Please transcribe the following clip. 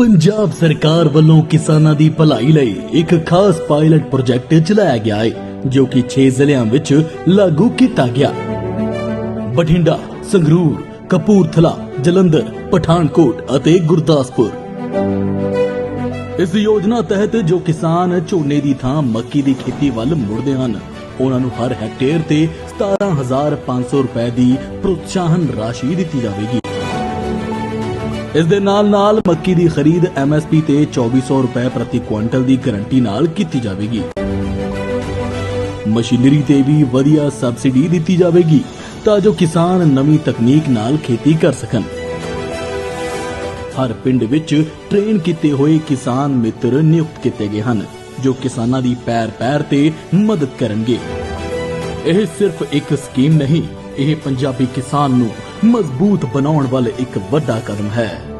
ਪੰਜਾਬ ਸਰਕਾਰ ਵੱਲੋਂ ਕਿਸਾਨਾਂ ਦੀ ਭਲਾਈ ਲਈ ਇੱਕ ਖਾਸ ਪਾਇਲਟ ਪ੍ਰੋਜੈਕਟ ਚਲਾਇਆ ਗਿਆ ਹੈ ਜੋ ਕਿ 6 ਜ਼ਿਲ੍ਹਿਆਂ ਵਿੱਚ ਲਾਗੂ ਕੀਤਾ ਗਿਆ। ਬਠਿੰਡਾ, ਸੰਗਰੂਰ, ਕਪੂਰਥਲਾ, ਜਲੰਧਰ, ਪਠਾਨਕੋਟ ਅਤੇ ਗੁਰਦਾਸਪੁਰ। ਇਸ ਯੋਜਨਾ ਤਹਿਤ ਜੋ ਕਿਸਾਨ ਝੋਨੇ ਦੀ ਥਾਂ ਮੱਕੀ ਦੀ ਖੇਤੀ ਵੱਲ ਮੁੜਦੇ ਹਨ, ਉਹਨਾਂ ਨੂੰ ਹਰ ਹੈਕਟੇਅਰ ਤੇ 17500 ਰੁਪਏ ਦੀ ਪ੍ਰੋਤਸਾਹਨ ਰਾਸ਼ੀ ਦਿੱਤੀ ਜਾਵੇਗੀ। ਇਸ ਦੇ ਨਾਲ ਨਾਲ ਮੱਕੀ ਦੀ ਖਰੀਦ MSP ਤੇ 2400 ਰੁਪਏ ਪ੍ਰਤੀ ਕੁਇੰਟਲ ਦੀ ਗਾਰੰਟੀ ਨਾਲ ਕੀਤੀ ਜਾਵੇਗੀ। ਮਸ਼ੀਨਰੀ ਤੇ ਵੀ ਵਧੀਆ ਸਬਸਿਡੀ ਦਿੱਤੀ ਜਾਵੇਗੀ ਤਾਂ ਜੋ ਕਿਸਾਨ ਨਵੀਂ ਤਕਨੀਕ ਨਾਲ ਖੇਤੀ ਕਰ ਸਕਣ। ਹਰ ਪਿੰਡ ਵਿੱਚ ਟ੍ਰੇਨ ਕੀਤੇ ਹੋਏ ਕਿਸਾਨ ਮਿੱਤਰ ਨਿਯੁਕਤ ਕੀਤੇ ਗਏ ਹਨ, ਜੋ ਕਿਸਾਨਾਂ ਦੀ ਪੈਰ ਪੈਰ ਤੇ ਮਦਦ ਕਰਨਗੇ। ਇਹ ਸਿਰਫ ਇੱਕ ਸਕੀਮ ਨਹੀਂ, ਇਹ ਪੰਜਾਬੀ ਕਿਸਾਨ ਨੂੰ ਮਜ਼ਬੂਤ ਬਣਾਉਣ ਵੱਲ ਇੱਕ ਵੱਡਾ ਕਦਮ ਹੈ।